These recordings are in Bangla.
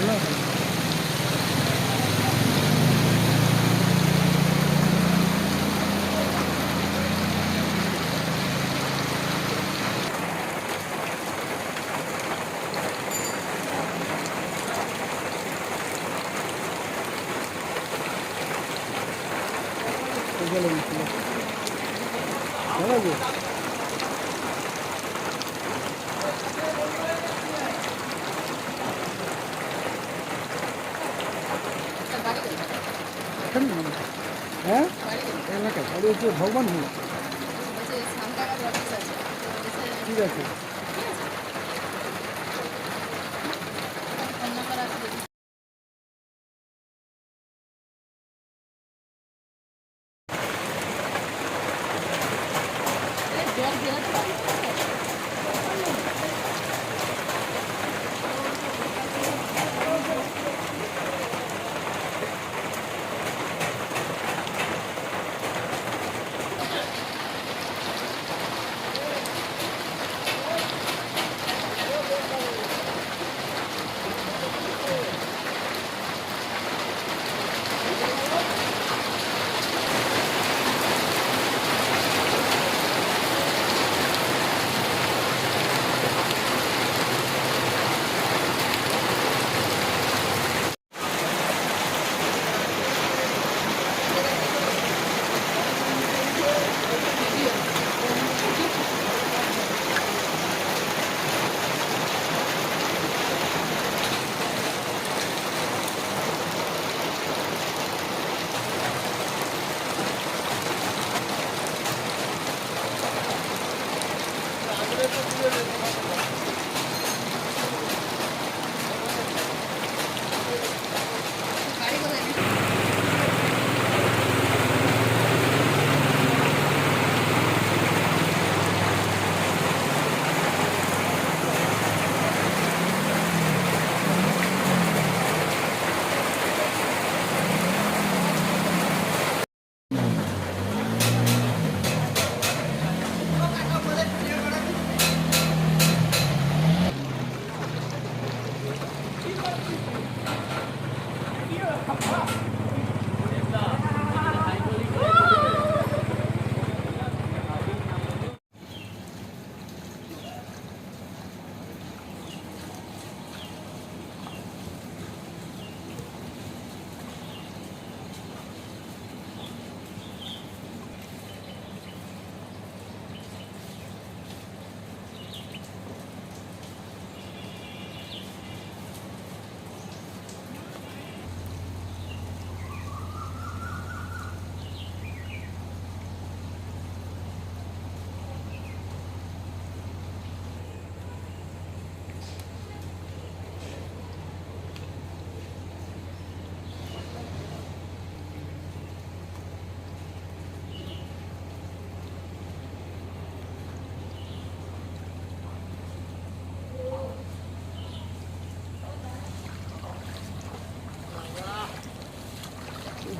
이거는 뭐라고 মানে? হ্যাঁ? এলাকায় ভগবান হল ঠিক আছে।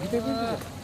ভিতরে ভিতরে জল ঘটে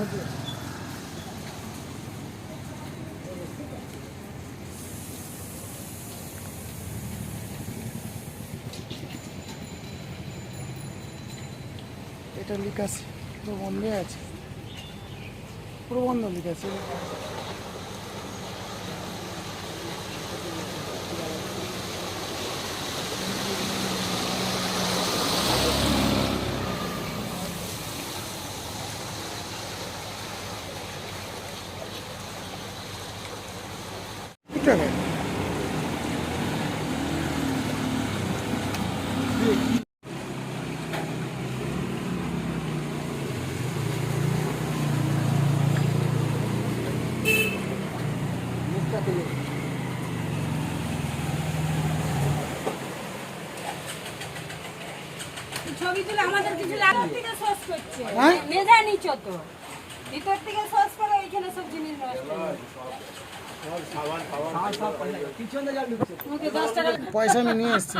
এটা লেখা আছে প্রবন্ধে আছে। প্রবন্ধ বন্ধ টাকা ছবি তুলে আমাদের কিছু লাগা। থেকে সস করছে। হ্যাঁ? মেজা নিচো তো। ভিতর থেকে সস করে ওইখানে সব জিনিস নষ্ট হয়। তোমাকে দশ টাকা পয়সা আমি নিয়ে এসছি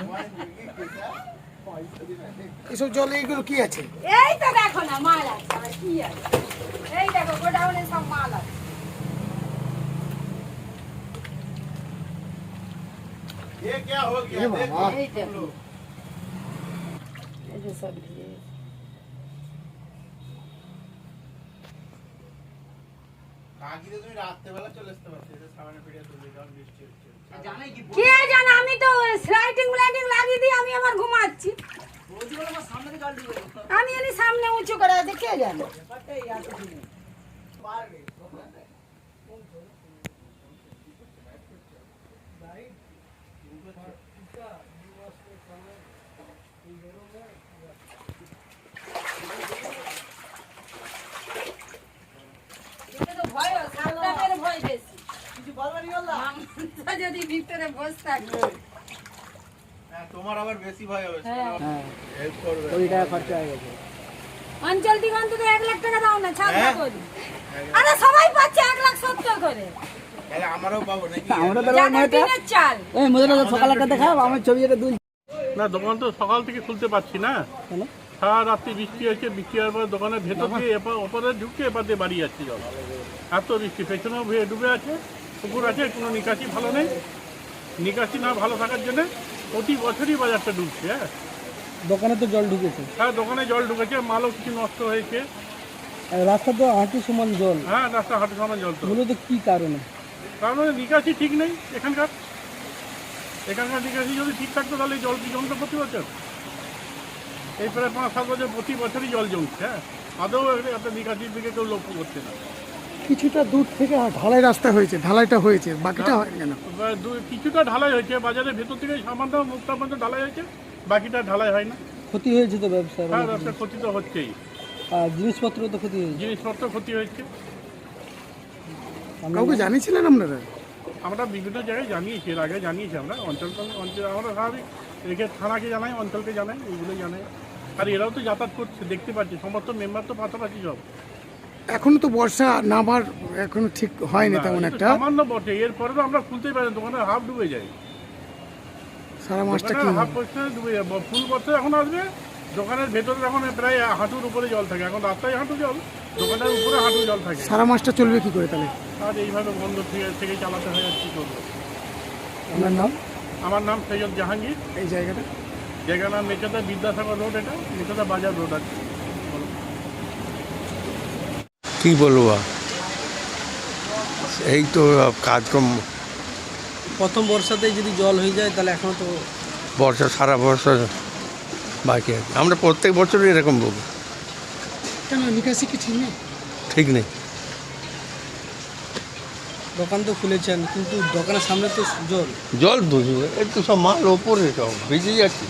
এসব জলে এগুলো কি আছে এই তো দেখো না মাল আছে আর কি আছে এই দেখো গোডাউনে সব মাল আছে ये क्या हो এ गया বাবা এই দেখো এই কে জানে আমি তো স্লাইটিং লাইটিং লাগিয়ে দিয়ে আমি আমার ঘুমাচ্ছি আমি এলি সামনে উঁচু করে আছে কে জানে এটা তো ভয় সাপটাপের ভয় বেশি মামা যদি ভিতরে বসে হ্যাঁ তোমার আবার বেশি ভয় হবে। হেল্প করবে। অঞ্চল থেকে অন্তত এক লাখ টাকা দাও না ছাড়? করি। আরে সবাই পাচ্ছে এক লাখ সত্তর করে। তাহলে আমারও পাবো নাকি? আমরা যাদের দিনের চাল। এই মধ্যে সকাল একটা দেখাব আমার ছবি এটা দুই না দোকান তো সকাল থেকে খুলতে পারছি না। সারা রাত্রি বৃষ্টি হয়েছে বৃষ্টি হওয়ার পর দোকানের ভেতর দিয়ে এপার ওপরে ঢুকে এপার দিয়ে বাড়ি যাচ্ছে জল এত বৃষ্টি পেছনেও ভুয়ে ডুবে আছে পুকুর আছে কোনো নিকাশি ভালো নেই। নিকাশি না ভালো থাকার জন্য প্রতি বছরই বাজারটা ডুবছে হ্যাঁ। দোকানে তো জল ঢুকেছে। হ্যাঁ দোকানে জল ঢুকেছে মালও কিছু নষ্ট হয়েছে। রাস্তা তো হাঁটু সমান জল। হ্যাঁ রাস্তা হাঁটু সমান জল তো। মূলত কি কারণে? কারণ নিকাশি ঠিক নেই এখানকার। এখানকার নিকাশি যদি ঠিক থাকতো তাহলে জল কি জমতো প্রতি বছর? এই প্রায় পাঁচ সাত বছর প্রতি বছরই জল জমছে হ্যাঁ। আদৌ একটা নিকাশির দিকে কেউ লক্ষ্য করছে না। কিছুটা দূর থেকে ঢালাই রাস্তা হয়েছে ঢালাইটা হয়েছে বাকিটা হয় কেন? কিছুটা ঢালাই হয়েছে বাজারের ভেতর থেকে সামান্য মুখটা পর্যন্ত ঢালাই হয়েছে বাকিটা ঢালাই হয় না। ক্ষতি হয়েছে তো ব্যবসা হ্যাঁ রাস্তার ক্ষতি তো হচ্ছেই। আর জিনিসপত্র তো ক্ষতি হয়েছে। জিনিসপত্র ক্ষতি হয়েছে। কাউকে জানিয়েছিলেন আপনারা? আমরা বিভিন্ন জায়গায় জানিয়েছি এর আগে জানিয়েছি আমরা অঞ্চল অঞ্চল আমরা স্বাভাবিক রেখে থানাকে জানাই অঞ্চলকে জানাই এইগুলো জানাই। আর এরাও তো যাতায়াত করছে দেখতে পাচ্ছি সমস্ত মেম্বার তো পাশাপাশি সব। এখনও তো বর্ষা নামার এখনও ঠিক হয়নি তেমন একটা। সামান্য বটে এরপরে তো আমরা খুলতেই পারি দোকানে হাফ ডুবে যায়। সারা মাসটা কি? হাফ বছরে ডুবে যায় ফুল বছর এখন আসবে দোকানের ভেতরে এখন প্রায় হাঁটুর উপরে জল থাকে এখন রাস্তায় হাঁটু জল দোকানের উপরে হাঁটু জল থাকে। সারা মাসটা চলবে কি করে তাহলে? আর এইভাবে বন্ধ থেকে থেকে চালাতে হয় আর কি করব আপনার নাম? আমার নাম সৈয়দ জাহাঙ্গীর। এই জায়গাটা? জায়গার নাম মেচাদা বিদ্যাসাগর রোড এটা মেচাদা বাজার রোড আছে। কি বলব? এই তো কাজকর্ম। প্রথম বর্ষাতেই যদি জল হয়ে যায় তাহলে এখনও তো বর্ষা সারা বর্ষা বাকি আছে। আমরা প্রত্যেক বছরই এরকম বলব কেন নিকাশি কি ঠিক নেই? ঠিক নেই। দোকান তো খুলেছেন কিন্তু দোকানের সামনে তো জল। জল বুঝবে একটু সব মাল ওপরে সব ভিজে যাচ্ছে।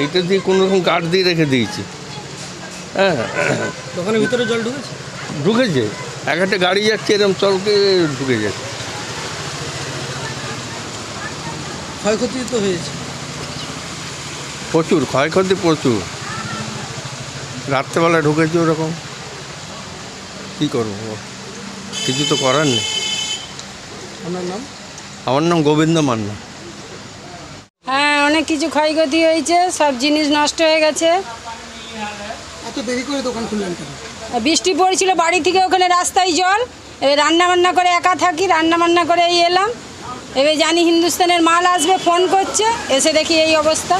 এইটা দিয়ে কোনো রকম কাঠ দিয়ে রেখে দিয়েছি। হ্যাঁ। দোকানের ভিতরে জল ঢুকেছে? ঢুকেছে। এক একটা গাড়ি যাচ্ছে এরকম চলকে ঢুকে যাচ্ছে ক্ষয়ক্ষতি তো হয়েছে। প্রচুর ক্ষয়ক্ষতি প্রচুর। রাত্রেবেলা ঢুকেছে ওরকম। কী করব? কিছু তো করার নেই। আপনার নাম? আমার নাম গোবিন্দ মান্না। হ্যাঁ অনেক কিছু ক্ষয়ক্ষতি হয়েছে সব জিনিস নষ্ট হয়ে গেছে। এত দেরি করে দোকান খুললেন কেন? বৃষ্টি পড়েছিল বাড়ি থেকে ওখানে রাস্তায় জল। এবার রান্না বান্না করে একা থাকি রান্না বান্না করে এই এলাম। এবার জানি হিন্দুস্তানের মাল আসবে ফোন করছে এসে দেখি এই অবস্থা।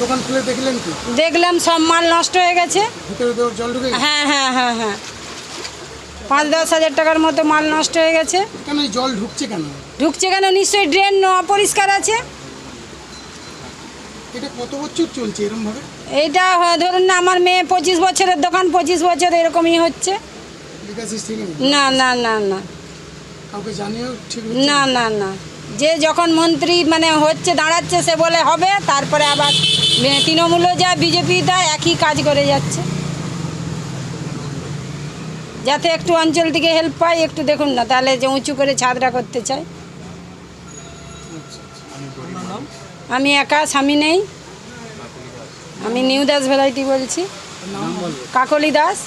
দোকান খুলে দেখলেন কি? দেখলাম সব মাল নষ্ট হয়ে গেছে? হ্যাঁ হ্যাঁ হ্যাঁ হ্যাঁ। পাঁচ দশ হাজার টাকার মতো মাল নষ্ট হয়ে গেছে। কেন জল ঢুকছে কেন? ঢুকছে কেন? নিশ্চয়ই ড্রেন অপরিষ্কার আছে। এটা কত বছর চলছে এরকম ভাবে এইটা ধরুন না আমার মেয়ে পঁচিশ বছরের দোকান পঁচিশ বছর এরকমই হচ্ছে। না না না না। কাউকে জানিয়েও ঠিক না না? না যে যখন মন্ত্রী মানে হচ্ছে দাঁড়াচ্ছে সে বলে হবে তারপরে আবার তৃণমূলও যা বিজেপি তা একই কাজ করে যাচ্ছে। যাতে একটু অঞ্চল থেকে হেল্প পাই একটু দেখুন না তাহলে যে উঁচু করে ছাদরা করতে চাই আমি একা স্বামী নেই। আমি নিউ দাস ভ্যারাইটি বলছি। কাকলি দাস।